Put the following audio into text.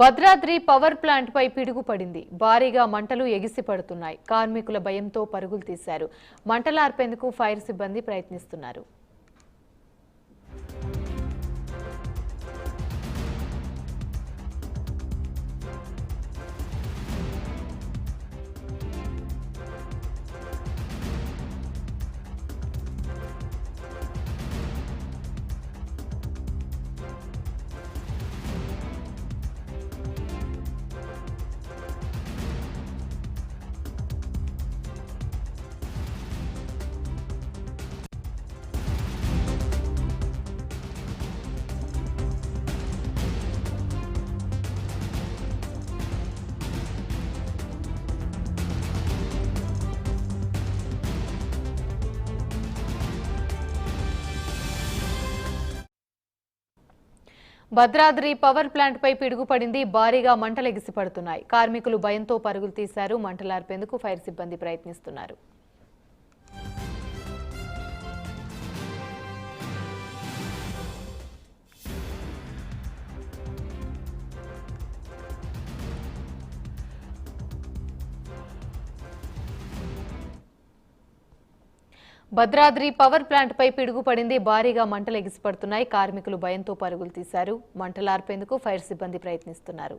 Bhadradri power ప్లాంట్పై పిడుగుపడింది. పిడుగు పడింది భారీగా మంటలు ఎగిసి పడుతున్నాయి కార్మికుల భయంతో పరుగులు తీశారు. మంటలార్పేందుకు ఫైర్ సిబ్బంది ప్రయత్నిస్తున్నారు. భద్రాద్రి పవర్ ప్లాంట్పై పిడుగుపడింది భారీగా మంటలు ఎగిసిపడుతున్నాయి కార్మికులు భయంతో పరుగులు తీశారు మంటలార్పేందుకు ఫైర్ సిబ్బంది ప్రయత్నిస్తున్నారు. భద్రాద్రి పవర్ ప్లాంట్పై పిడుగుపడింది. భారీగా మంటలు ఎగిసిపడుతున్నాయి. కార్మికులు భయంతో పరుగులు తీశారు. మంటలార్పేందుకు ఫైర్ సిబ్బంది ప్రయత్నిస్తున్నారు.